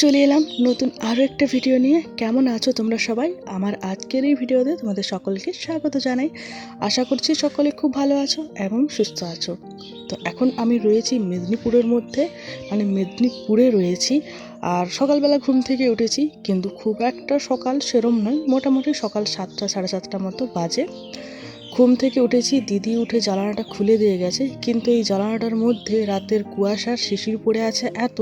চলে এলাম নতুন আরও একটা ভিডিও নিয়ে। কেমন আছো তোমরা সবাই? আমার আজকের এই ভিডিওতে তোমাদের সকলকে স্বাগত জানাই। আশা করছি সকলে খুব ভালো আছো এবং সুস্থ আছো। তো এখন আমি রয়েছি মেদিনীপুরের মধ্যে মানে মেদিনীপুরে রয়েছি। আর সকালবেলা ঘুম থেকে উঠেছি, কিন্তু খুব একটা সকাল সেরম নয়। মোটামুটি সকাল সাতটা, সাড়ে সাতটা মতো বাজে। ঘুম থেকে উঠেছি, দিদি উঠে জ্বালানাটা খুলে দিয়ে গেছে। কিন্তু এই জ্বালানাটার মধ্যে রাতের কুয়াশার শিশির পড়ে আছে এত,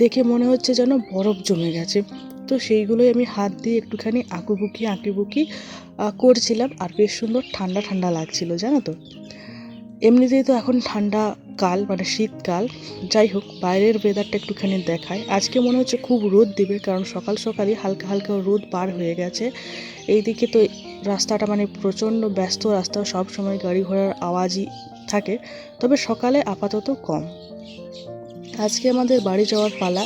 দেখে মনে হচ্ছে যেন বরফ জমে গেছে। তো সেইগুলোই আমি হাত দিয়ে একটুখানি আঁকুবুকি আঁকিবুকি করছিলাম। আর বেশ সুন্দর ঠান্ডা ঠান্ডা লাগছিল, জানো তো? এমনিতেই তো এখন ঠান্ডা কাল মানে শীতকাল। যাই হোক, বাইরের ওয়েদারটা একটুখানি দেখায় আজকে মনে হচ্ছে খুব রোদ দিবে, কারণ সকাল সকালই হালকা হালকা রোদ পার হয়ে গেছে। এইদিকে তো রাস্তাটা মানে প্রচণ্ড ব্যস্ত রাস্তা সব সময় গাড়ি ঘোড়ার আওয়াজই থাকে, তবে সকালে আপাতত কম। আজকে আমাদের বাড়ি যাওয়ার পালা।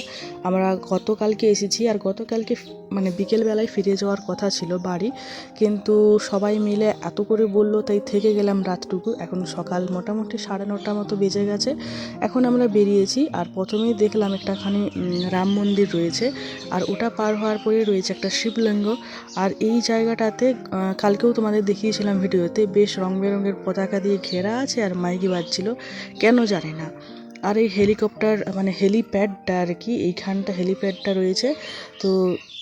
আমরা গতকালকে এসেছি আর গতকালকে মানে বিকেলবেলায় ফিরে যাওয়ার কথা ছিল বাড়ি। কিন্তু সবাই মিলে এত করে বলল, তাই থেকে গেলাম রাতটুকু। এখন সকাল মোটামুটি সাড়ে নটা মতো বেজে গেছে। এখন আমরা বেরিয়েছি আর প্রথমেই দেখলাম একটাখানি রাম মন্দির রয়েছে। আর ওটা পার হওয়ার পরে রয়েছে একটা শিবলিঙ্গ। আর এই জায়গাটাতে কালকেও তোমাদের দেখিয়েছিলাম ভিডিওতে, বেশ রং বেরঙের পতাকা দিয়ে ঘেরা আছে আর মাইকি বাজছিল। কেন জানি না। আর এই হেলিকপ্টার মানে হেলিপ্যাডটা আর কি, এইখানটা হেলিপ্যাডটা রয়েছে। তো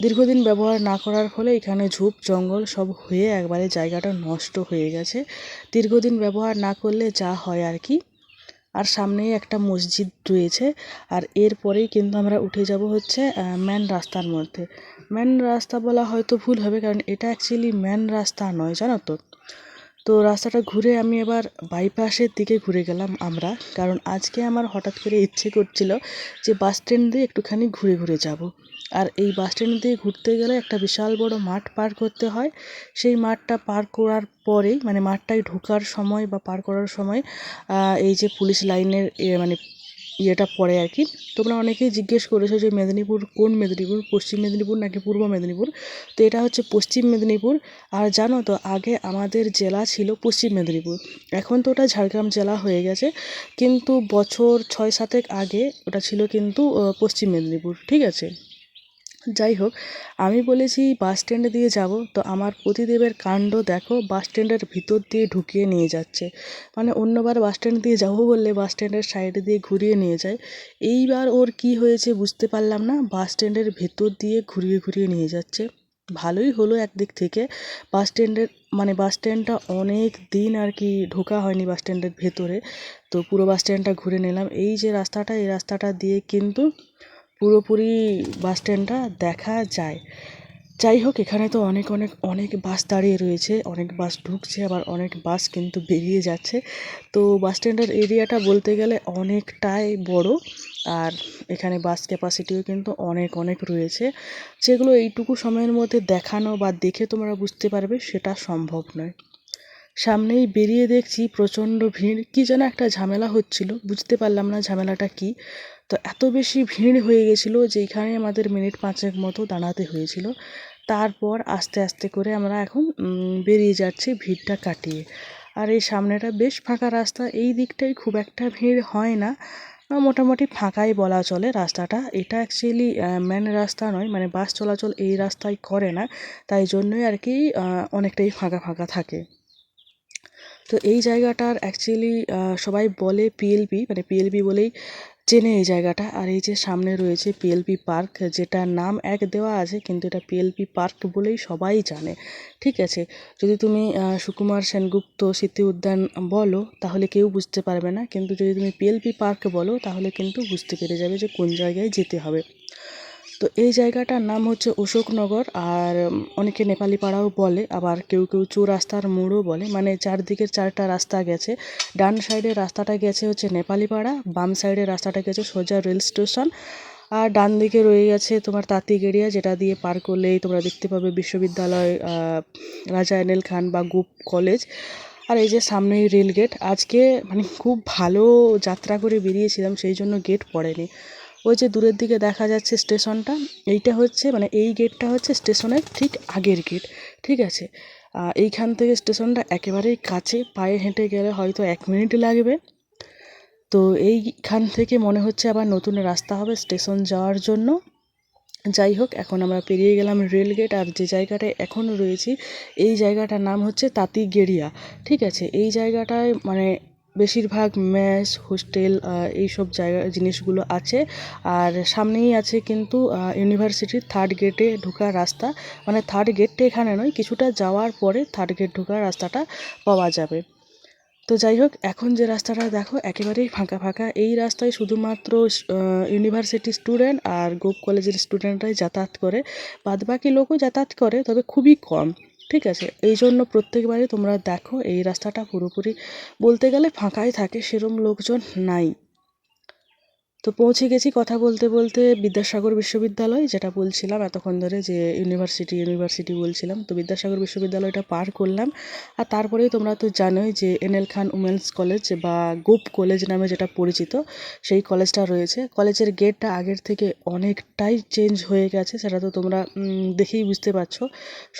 দীর্ঘদিন ব্যবহার না করার ফলে এখানে ঝোপ, জঙ্গল সব হয়ে একবারে জায়গাটা নষ্ট হয়ে গেছে। দীর্ঘদিন ব্যবহার না করলে যা হয় আর কি। আর সামনেই একটা মসজিদ রয়েছে। আর এরপরেই কিন্তু আমরা উঠে যাব হচ্ছে ম্যান রাস্তার মধ্যে। ম্যান রাস্তা বলা হয়তো ভুল হবে, কারণ এটা অ্যাকচুয়ালি ম্যান রাস্তা নয়, জানো তো? তো রাস্তাটা ঘুরে আমি এবার বাইপাসের দিকে ঘুরে গেলাম আমরা। কারণ আজকে আমার হঠাৎ করে ইচ্ছে করছিল যে বাস স্ট্যান্ড দিয়ে একটুখানি ঘুরে ঘুরে যাব। আর এই বাস স্ট্যান্ড দিয়ে ঘুরতে গেলে একটা বিশাল বড় মাঠ পার করতে হয়। সেই মাঠটা পার করার পরেই মানে মাঠটায় ঢোকার সময় বা পার করার সময় এই যে পুলিশ লাইনের মানে ইয়েটা পড়ে আর কি। তোমরা অনেকেই জিজ্ঞেস করেছ যে মেদিনীপুর কোন মেদিনীপুর, পশ্চিম মেদিনীপুর নাকি পূর্ব মেদিনীপুর? তো এটা হচ্ছে পশ্চিম মেদিনীপুর। আর জানো তো, আগে আমাদের জেলা ছিল পশ্চিম মেদিনীপুর। এখন তো ওটা ঝাড়গ্রাম জেলা হয়ে গেছে। কিন্তু বছর ছয় সাতেক আগে ওটা ছিল কিন্তু পশ্চিম মেদিনীপুর। ঠিক আছে? যাই হোক, আমি বলেছি বাস স্ট্যান্ড দিয়ে যাব। তো আমার প্রতিদেবের কাণ্ড দেখো, বাস স্ট্যান্ডের ভিতর দিয়ে ঢুকিয়ে নিয়ে যাচ্ছে। মানে অন্যবার বাস স্ট্যান্ড দিয়ে যাব বললে বাস স্ট্যান্ডের সাইডে দিয়ে ঘুরিয়ে নিয়ে যায়। এইবার ওর কি হয়েছে বুঝতে পারলাম না, বাস স্ট্যান্ডের ভেতর দিয়ে ঘুরিয়ে ঘুরিয়ে নিয়ে যাচ্ছে। ভালোই হলো একদিক থেকে, বাস স্ট্যান্ডের মানে বাস স্ট্যান্ডটা অনেক দিন আর কি ঢোকা হয়নি বাস স্ট্যান্ডের ভেতরে। তো পুরো বাস স্ট্যান্ডটা ঘুরে নিলাম। এই যে রাস্তাটা, এই রাস্তাটা দিয়ে কিন্তু পুরোপুরি বাস স্ট্যান্ডটা দেখা যায়। যাই হোক, এখানে তো অনেক অনেক অনেক বাস দাঁড়িয়ে রয়েছে, অনেক বাস ঢুকছে, আবার অনেক বাস কিন্তু বেরিয়ে যাচ্ছে। তো বাস স্ট্যান্ডের এরিয়াটা বলতে গেলে অনেকটাই বড়, আর এখানে বাস ক্যাপাসিটিও কিন্তু অনেক অনেক রয়েছে। যেগুলো এইটুকু সময়ের মধ্যে দেখানো বা দেখে তোমরা বুঝতে পারবে, সেটা সম্ভব নয়। সামনেই বেরিয়ে দেখছি প্রচণ্ড ভিড়। কী যেন একটা ঝামেলা হচ্ছিল, বুঝতে পারলাম না ঝামেলাটা কী। তো এত বেশি ভিড় হয়ে গেছিল যে এখানে আমাদের মিনিট পাঁচেক মতো দাঁড়াতে হয়েছিল। তারপর আস্তে আস্তে করে আমরা এখন বেরিয়ে যাচ্ছি ভিড়টা কাটিয়ে। আর এই সামনেটা বেশ ফাঁকা রাস্তা, এই দিকটাই খুব একটা ভিড় হয় না। মোটামুটি ফাঁকাই বলা চলে রাস্তাটা। এটা অ্যাকচুয়ালি মেন রাস্তা নয় মানে বাস চলাচল এই রাস্তায় করে না। তাই জন্যই আর কি অনেকটাই ফাঁকা ফাঁকা থাকে। তো এই জায়গাটার অ্যাকচুয়ালি সবাই বলে পিএলপি মানে পিএলপি বলেই চেনে এই জায়গাটা। আর এই যে সামনে রয়েছে পিএলপি পার্ক যেটা নাম এক দেওয়া আছে, কিন্তু এটা পিএলপি পার্ক বলেই সবাই জানে। ঠিক আছে? যদি তুমি সুকুমার সেনগুপ্ত স্মৃতি উদ্যান বলো, তাহলে কেউ বুঝতে পারবে না। কিন্তু যদি তুমি পিএলপি পার্ক বলো, তাহলে কিন্তু বুঝতে পেরে যাবে যে কোন জায়গায় যেতে হবে। তো এই জায়গাটার নাম হচ্ছে অশোকনগর আর অনেকে নেপালি পাড়াও বলে, আবার কেউ কেউ চৌরাস্তার মোড়ও বলে। মানে চারদিকের চারটা রাস্তা গেছে। ডান সাইডের রাস্তাটা গেছে হচ্ছে নেপালি পাড়া, বাম সাইডের রাস্তাটা গেছে সোজা রেল স্টেশন। আর ডান দিকে রয়ে গেছে তোমার তাঁতিক এরিয়া, যেটা দিয়ে পার করলেই তোমরা দেখতে পাবে বিশ্ববিদ্যালয় রাজা এনএল খান বা গুপ কলেজ। আর এই যে সামনেই রেল গেট, আজকে মানে খুব ভালো যাত্রা করে বেরিয়েছিলাম, সেই জন্য গেট পড়েনি। ওই যে দূরের দিকে দেখা যাচ্ছে স্টেশনটা, এইটা হচ্ছে মানে এই গেটটা হচ্ছে স্টেশনের ঠিক আগের গেট, ঠিক আছে? এইখান থেকে স্টেশনটা একেবারেই কাছে, পায়ে হেঁটে গেলে হয়তো এক মিনিট লাগবে। তো এইখান থেকে মনে হচ্ছে আবার নতুন রাস্তা হবে স্টেশন যাওয়ার জন্য। যাই হোক, এখন আমরা পেরিয়ে গেলাম রেলগেট আর যে জায়গাটায় এখন রয়েছি, এই জায়গাটার নাম হচ্ছে তাঁতিগেড়িয়া, ঠিক আছে? এই জায়গাটায় মানে বেশিরভাগ মেস, হোস্টেল এইসব জায়গা, জিনিসগুলো আছে। আর সামনেই আছে কিন্তু ইউনিভার্সিটির থার্ড গেটে ঢোকার রাস্তা। মানে থার্ড গেটটা এখানে নয়, কিছুটা যাওয়ার পরে থার্ড গেট ঢোকার রাস্তাটা পাওয়া যাবে। তো যাই হোক, এখন যে রাস্তাটা দেখো, একেবারেই ফাঁকা ফাঁকা। এই রাস্তায় শুধুমাত্র ইউনিভার্সিটি স্টুডেন্ট আর গোপ কলেজের স্টুডেন্টরাই যাতায়াত করে। বাদবাকি লোকও যাতায়াত করে, তবে খুবই কম। ঠিক আছে? এই জন্য প্রত্যেকবারই তোমরা দেখো, এই রাস্তাটা পুরোপুরি বলতে গেলে ফাঁকাই থাকে, সেরম লোকজন নাই। তো পৌঁছে গেছি কথা বলতে বলতে বিদ্যাসাগর বিশ্ববিদ্যালয়, যেটা বলছিলাম এতক্ষণ ধরে যে ইউনিভার্সিটি ইউনিভার্সিটি বলছিলাম। তো বিদ্যাসাগর বিশ্ববিদ্যালয়টা পার করলাম। আর তারপরেই তোমরা তো জানোই যে এনএল খান উমেন্স কলেজ বা গোপ কলেজ নামে যেটা পরিচিত, সেই কলেজটা রয়েছে। কলেজের গেটটা আগের থেকে অনেকটাই চেঞ্জ হয়ে গেছে, সেটা তো তোমরা দেখেই বুঝতে পারছ।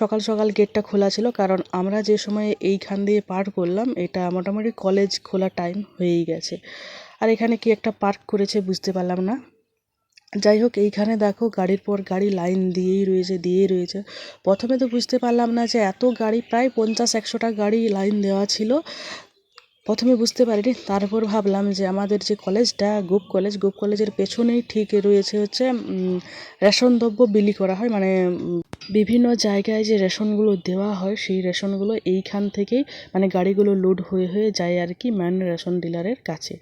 সকাল সকাল গেটটা খোলা ছিল, কারণ আমরা যে সময়ে এইখান দিয়ে পার করলাম, এটা মোটামুটি কলেজ খোলা টাইম হয়েই গেছে। আর এখানে কি একটা পার্ক করেছে বুঝতে পারলাম না। যাই হোক, এইখানে দেখো গাড়ির পর গাড়ি লাইন দিয়েই রয়েছে দিয়েই রয়েছে। প্রথমে তো বুঝতে পারলাম না যে এত গাড়ি, প্রায় পঞ্চাশ, একশোটা গাড়ি লাইন দেওয়া ছিল। প্রথমে বুঝতে পারিনি, তারপর ভাবলাম যে আমাদের যে কলেজটা, গোপ কলেজ, গোপ কলেজের পেছনেই ঠিক রয়েছে হচ্ছে রেশন দ্রব্য বিলি করা হয়। মানে বিভিন্ন জায়গায় যে রেশনগুলো দেওয়া হয়, সেই রেশনগুলো এইখান থেকেই মানে গাড়িগুলো লোড হয়ে হয়ে যায় আর কি ম্যান রেশন ডিলারের কাছে।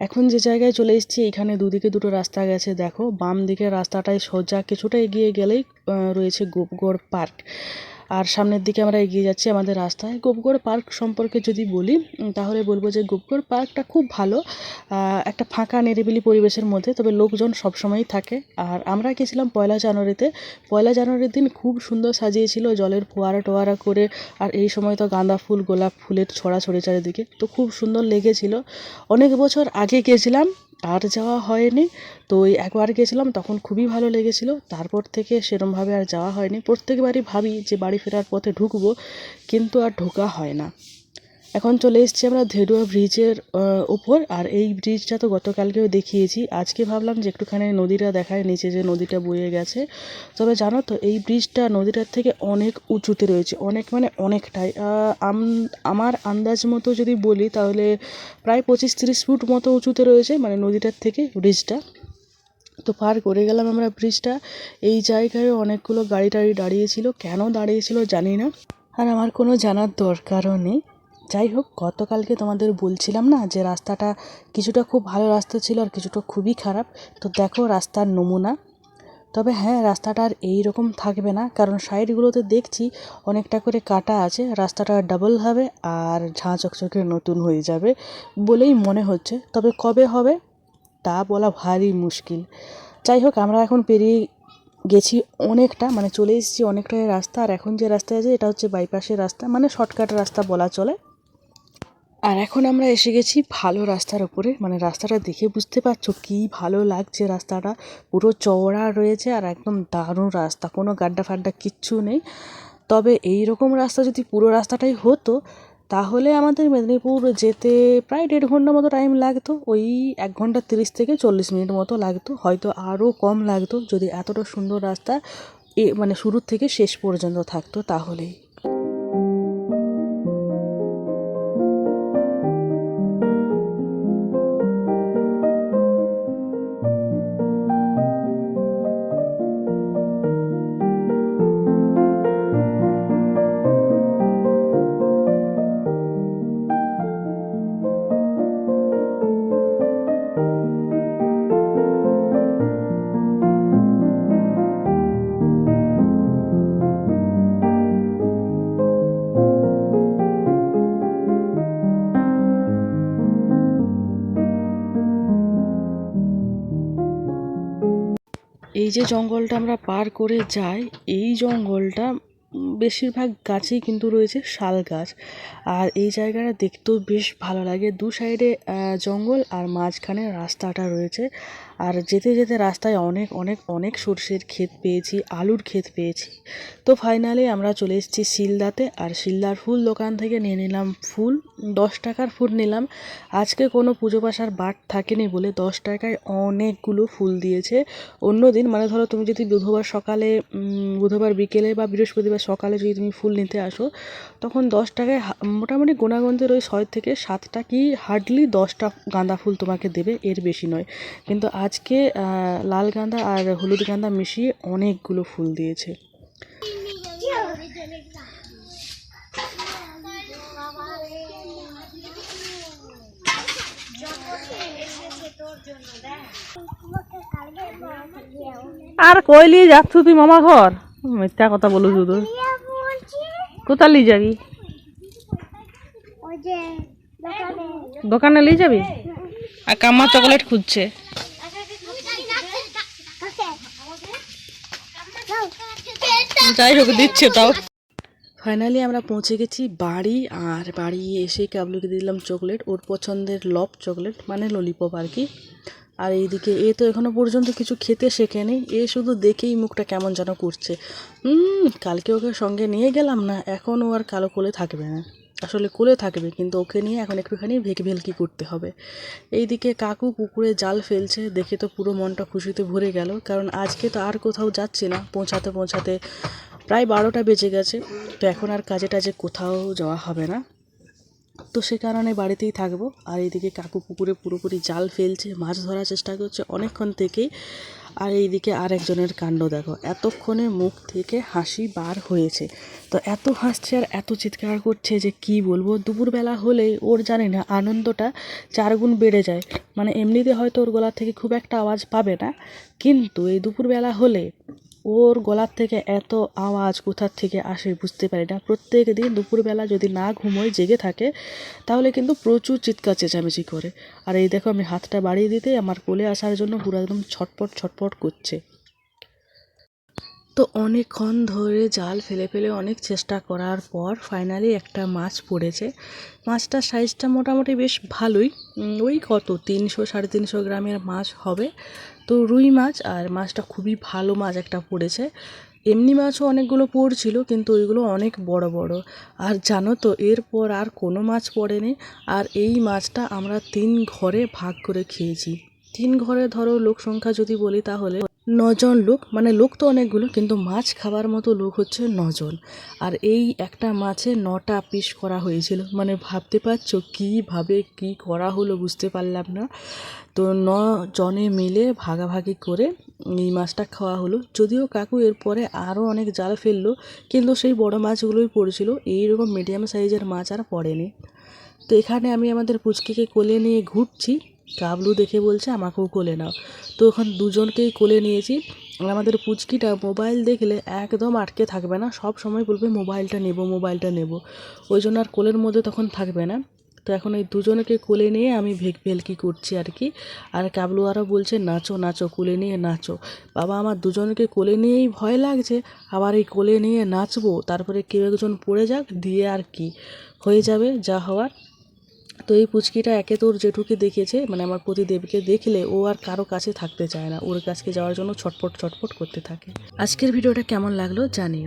এখন যে জায়গায় চলে এসেছি, এখানে দুদিকে দুটো রাস্তা গেছে। দেখো বাম দিকের রাস্তাটায় সোজা কিছুটা এগিয়ে গেলেই রয়েছে গোপগড় পার্ক। আর সামনের দিকে আমরা এগিয়ে যাচ্ছি আমাদের রাস্তায়। গোপগড় পার্ক সম্পর্কে যদি বলি তাহলে বলব যে গোপগড় পার্কটা খুব ভালো একটা ফাঁকা নিরিবিলি পরিবেশের মধ্যে, তবে লোকজন সবসময়ই থাকে। আর আমরা গেছিলাম পয়লা জানুয়ারিতে। পয়লা জানুয়ারির দিন খুব সুন্দর সাজিয়েছিল, জলের ফোয়ারা টোয়ারা করে, আর এই সময় তো গাঁদা ফুল, গোলাপ ফুলের ছড়া ছড়ে চারিদিকে। তো খুব সুন্দর লেগেছিল। অনেক বছর আগে গেছিলাম আর যাওয়া হয়নি। তো ওই একবার গেছিলাম, তখন খুবই ভালো লেগেছিলো। তারপর থেকে সেরমভাবে আর যাওয়া হয়নি। প্রত্যেকবারই ভাবি যে বাড়ি ফেরার পথে ঢুকবো, কিন্তু আর ঢোকা হয় না। এখন চলে এসেছি আমরা ধেডুয়া ব্রিজের ওপর আর এই ব্রিজটা তো গতকালকেও দেখিয়েছি। আজকে ভাবলাম যে একটুখানি নদীটা দেখায়, নিচে যে নদীটা বয়ে গেছে। তবে জানো তো, এই ব্রিজটা নদীটার থেকে অনেক উঁচুতে রয়েছে। অনেক মানে অনেকটাই। আমার আন্দাজ মতো যদি বলি, তাহলে প্রায় পঁচিশ তিরিশ ফুট মতো উঁচুতে রয়েছে মানে নদীটার থেকে ব্রিজটা। তো পার করে গেলাম আমরা ব্রিজটা। এই জায়গায় অনেকগুলো গাড়ি টাড়ি দাঁড়িয়েছিল কেন দাঁড়িয়েছিল জানি না। আর আমার কোনো জানার দরকারও নেই। যাই হোক, গতকালকে তোমাদের বলছিলাম না যে রাস্তাটা কিছুটা খুব ভালো রাস্তা ছিল আর কিছুটা খুবই খারাপ। তো দেখো রাস্তার নমুনা। তবে হ্যাঁ রাস্তাটা আর এই রকম থাকবে না, কারণ সাইডগুলোতে দেখছি অনেকটা করে কাটা আছে। রাস্তাটা ডাবল হবে আর ঝাঁ চকচকে নতুন হয়ে যাবে বলেই মনে হচ্ছে। তবে কবে হবে তা বলা ভারী মুশকিল। যাই হোক, আমরা এখন পেরিয়ে গেছি অনেকটা মানে চলে এসেছি অনেকটাই রাস্তা। আর এখন যে রাস্তা আছে, এটা হচ্ছে বাইপাসের রাস্তা মানে শর্টকাট রাস্তা বলা চলে। আর এখন আমরা এসে গেছি ভালো রাস্তার উপরে। মানে রাস্তাটা দেখে বুঝতে পারছ কী ভালো লাগছে রাস্তাটা। পুরো চওড়া রয়েছে আর একদম দারুণ রাস্তা। কোনো গাড্ডা ফাড্ডা কিচ্ছু নেই। তবে এই রকম রাস্তা যদি পুরো রাস্তাটাই হতো, তাহলে আমাদের মেদিনীপুর যেতে প্রায় দেড় ঘণ্টা মতো টাইম লাগতো। ওই এক ঘণ্টা তিরিশ থেকে চল্লিশ মিনিট মতো লাগতো। হয়তো আরও কম লাগতো যদি এতটা সুন্দর রাস্তা এ মানে শুরুর থেকে শেষ পর্যন্ত থাকতো তাহলেই। এই যে জঙ্গলটা আমরা পার করে যাই এই জঙ্গলটা বেশিরভাগ গাছেই কিন্তু রয়েছে শাল গাছ। আর এই জায়গাটা দেখতেও বেশ ভালো লাগে। দু সাইডে জঙ্গল আর মাঝখানে রাস্তাটা রয়েছে। আর যেতে যেতে রাস্তায় অনেক অনেক অনেক সর্ষের ক্ষেত পেয়েছি, আলুর ক্ষেত পেয়েছি। তো ফাইনালি আমরা চলে এসেছি শিলদাতে। আর শিলদার ফুল দোকান থেকে নিয়ে নিলাম ফুল। দশ টাকার ফুল নিলাম। আজকে কোনো পুজো পাশার বাট থাকেনি বলে দশ টাকায় অনেকগুলো ফুল দিয়েছে। অন্য দিন মানে ধরো তুমি যদি বুধবার সকালে বুধবার বিকেলে বা বৃহস্পতিবার সকালে যদি তুমি ফুল নিতে আসো, তখন দশ টাকায় মোটামুটি গোনাগঞ্জের ওই ছয় থেকে সাতটা কি হার্ডলি দশটা গাঁদা ফুল তোমাকে দেবে, এর বেশি নয়। কিন্তু আজকে লাল গাঁদা আর হলুদ গাঁদা মিশিয়ে অনেকগুলো ফুল দিয়েছে। আর কইলি যাচ্ছ তুই মামা ঘর? মিথ্যা কথা বলো শুধু। কোথা নিয়ে যাবি? দোকানে। নিয়ে যাবি? আর কাম্মা চকলেট খুঁজছে। যাই হোক দিচ্ছে তাও। ফাইনালি আমরা পৌঁছে গেছি বাড়ি আর বাড়ি এসে কাবলুকে দিলাম চকলেট। ওর পছন্দের লব চকলেট মানে ললিপপ আর কি। আর এইদিকে এ তো এখনও পর্যন্ত কিছু খেতে শেখেনি। এ শুধু দেখেই মুখটা কেমন যেন করছে। হুম কালকে ওকে সঙ্গে নিয়ে গেলাম না, এখন ও আর কালো কোলে থাকবে না। আসলে কোলে থাকবে, কিন্তু ওকে নিয়ে এখন একটুখানি ভেক ভেলকি করতে হবে। এইদিকে কাকু পুকুরে জাল ফেলছে, দেখে তো পুরো মনটা খুশিতে ভরে গেল, কারণ আজকে তো আর কোথাও যাচ্ছি না, পৌঁছাতে পৌঁছাতে প্রায় বারোটা বেজে গেছে। তো এখন আর কাজে টাজে কোথাও যাওয়া হবে না। তো সে কারণে বাড়িতেই থাকব। আর এইদিকে কাকু পুকুরে পুরোপুরি জাল ফেলছে, মাছ ধরার চেষ্টা করছে অনেকক্ষণ থেকেই। আর এইদিকে আর একজনের কাণ্ড দেখো, এতক্ষণে মুখ থেকে হাসি বার হয়েছে। তো এত হাসছে আর এত চিৎকার করছে যে কি বলব? দুপুরবেলা হলেই ওর জানি না আনন্দটা চারগুণ বেড়ে যায়। মানে এমনিতে হয়তো ওর গলা থেকে খুব একটা আওয়াজ পাবে না। কিন্তু এই দুপুরবেলা হলে ওর গলার থেকে এত আওয়াজ কোথার থেকে আসে বুঝতে পারি না। প্রত্যেক দিন দুপুরবেলা যদি না ঘুমোয়, জেগে থাকে, তাহলে কিন্তু প্রচুর চিৎকার, চেঁচামেচি করে। আর এই দেখো আমি হাতটা বাড়িয়ে দিতে আমার কোলে আসার জন্য পুরো একদম ছটপট ছটপট করছে। তো অনেকক্ষণ ধরে জাল ফেলে ফেলে অনেক চেষ্টা করার পর ফাইনালি একটা মাছ পড়েছে। মাছটার সাইজটা মোটামুটি বেশ ভালোই। ওই কত? তিনশো, সাড়ে তিনশো গ্রামের মাছ হবে। তো রুই মাছ আর মাছটা খুবই ভালো মাছ একটা পড়েছে। এমনি মাছও অনেকগুলো পড়ছিল, কিন্তু ওইগুলো অনেক বড় বড়। আর জানো তো, এরপর আর কোনো মাছ পড়েনি। আর এই মাছটা আমরা তিন ঘরে ভাগ করে খেয়েছি। তিন ঘরে ধরো লোক সংখ্যা যদি বলি তাহলে নজন লোক মানে লোক তো অনেকগুলো, কিন্তু মাছ খাবার মতো লোক হচ্ছে নজন। আর এই একটা মাছে নটা পিস করা হয়েছিল। মানে ভাবতে পারছ কীভাবে কি করা হলো বুঝতে পারলাম না। তো ন জনে মিলে ভাগাভাগি করে এই মাছটা খাওয়া হলো। যদিও কাকু এরপরে আরও অনেক জাল ফেলল, কিন্তু সেই বড় মাছগুলোই পড়েছিল। এইরকম মিডিয়াম সাইজের মাছ আর পড়েনি। তো এখানে আমি আমাদের পুচকিকে কোলে নিয়ে ঘুরছি। কাবলু দেখে বলছে, আমাকেও কোলে নাও। তো ওখানে দুজনকেই কোলে নিয়েছি। আর আমাদের পুচকিটা মোবাইল দেখলে একদম আটকে থাকবে না। সব সময় বলবে, মোবাইলটা নেব মোবাইলটা নেব। ওই জন্য আর কোলের মধ্যে তখন থাকবে না। তো এখন এই দুজনকে কোলে নিয়ে আমি ভেক ভেলকি করছি আর কি। আর কাবলু আরও বলছে, নাচো নাচো, কোলে নিয়ে নাচো। বাবা আমার দুজনকে কোলে নিয়েই ভয় লাগছে। আবার এই কোলে নিয়ে নাচবো, তারপরে কেউ একজন পড়ে যাক, দিয়ে আর কি। হয়ে যাবে যা হওয়ার। তো এই পুচকিটা একে তোর জেঠুকে দেখেছে মানে আমার প্রতিদেবকে দেখলে ও আর কারও কাছে থাকতে চায় না। ওর কাছে যাওয়ার জন্য ছটপট ছটপট করতে থাকে। আজকের ভিডিওটা কেমন লাগল জানি